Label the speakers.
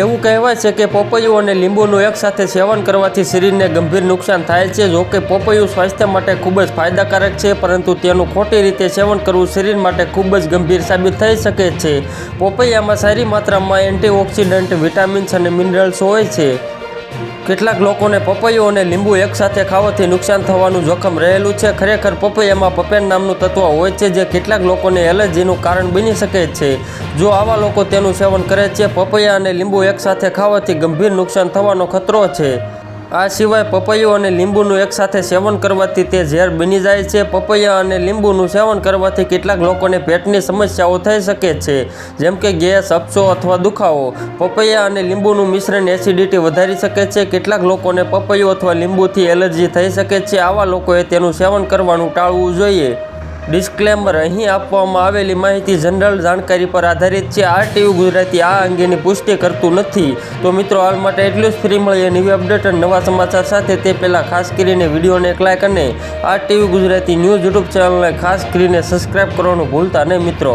Speaker 1: એવું કહેવાય છે કે પપૈયું અને લીંબુનું એકસાથે સેવન કરવાથી શરીરને ગંભીર નુકસાન થાય છે. જો કે પપૈયું સ્વાસ્થ્ય માટે ખૂબ જ ફાયદાકારક છે, પરંતુ તેનું ખોટી રીતે સેવન કરવું શરીર માટે ખૂબ જ ગંભીર સાબિત થઈ શકે છે. પપૈયામાં સારી માત્રામાં એન્ટીઓક્સિડન્ટ, વિટામિન્સ અને મિનરલ્સ હોય છે. કેટલાક લોકોને પપૈયું અને લીંબુ એકસાથે ખાવાથી નુકસાન થવાનું જોખમ રહેલું છે. ખરેખર પપૈયામાં પપેન નામનું તત્વ હોય છે જે કેટલાક લોકોને એલર્જીનું કારણ બની શકે છે. જો આવા લોકો તેનું સેવન કરે છે, પપૈયા અને લીંબુ એકસાથે ખાવાથી ગંભીર નુકસાન થવાનો ખતરો છે. આ સિવાય પપૈયું અને લીંબુનું એકસાથે સેવન કરવાથી તે ઝેર બની જાય છે. પપૈયા અને લીંબુનું સેવન કરવાથી કેટલાક લોકોને પેટની સમસ્યાઓ થઈ શકે છે, જેમ કે ગેસ અપસો અથવા દુખાવો. પપૈયા અને લીંબુનું મિશ્રણ એસિડિટી વધારી શકે છે. કેટલાક લોકોને પપૈયું અથવા લીંબુથી એલર્જી થઈ શકે છે. આવા લોકોએ તેનું સેવન કરવાનું ટાળવું જોઈએ. ડિસ્ક્લેમર અહીં આપવામાં આવેલી માહિતી જનરલ જાણકારી પર આધારિત છે. આ ટીવી ગુજરાતી આ અંગેની પુષ્ટિ કરતું નથી. તો મિત્રો, હાલ માટે એટલું જ. ફ્રી મળીએ નવી અપડેટ અને નવા સમાચાર સાથે. તે પહેલાં ખાસ કરીને વિડીયોને એક લાઇક અને આ ટીવી ગુજરાતી ન્યૂઝ યુટ્યુબ ચેનલને ખાસ કરીને સબસ્ક્રાઈબ કરવાનું ભૂલતા નહીં મિત્રો.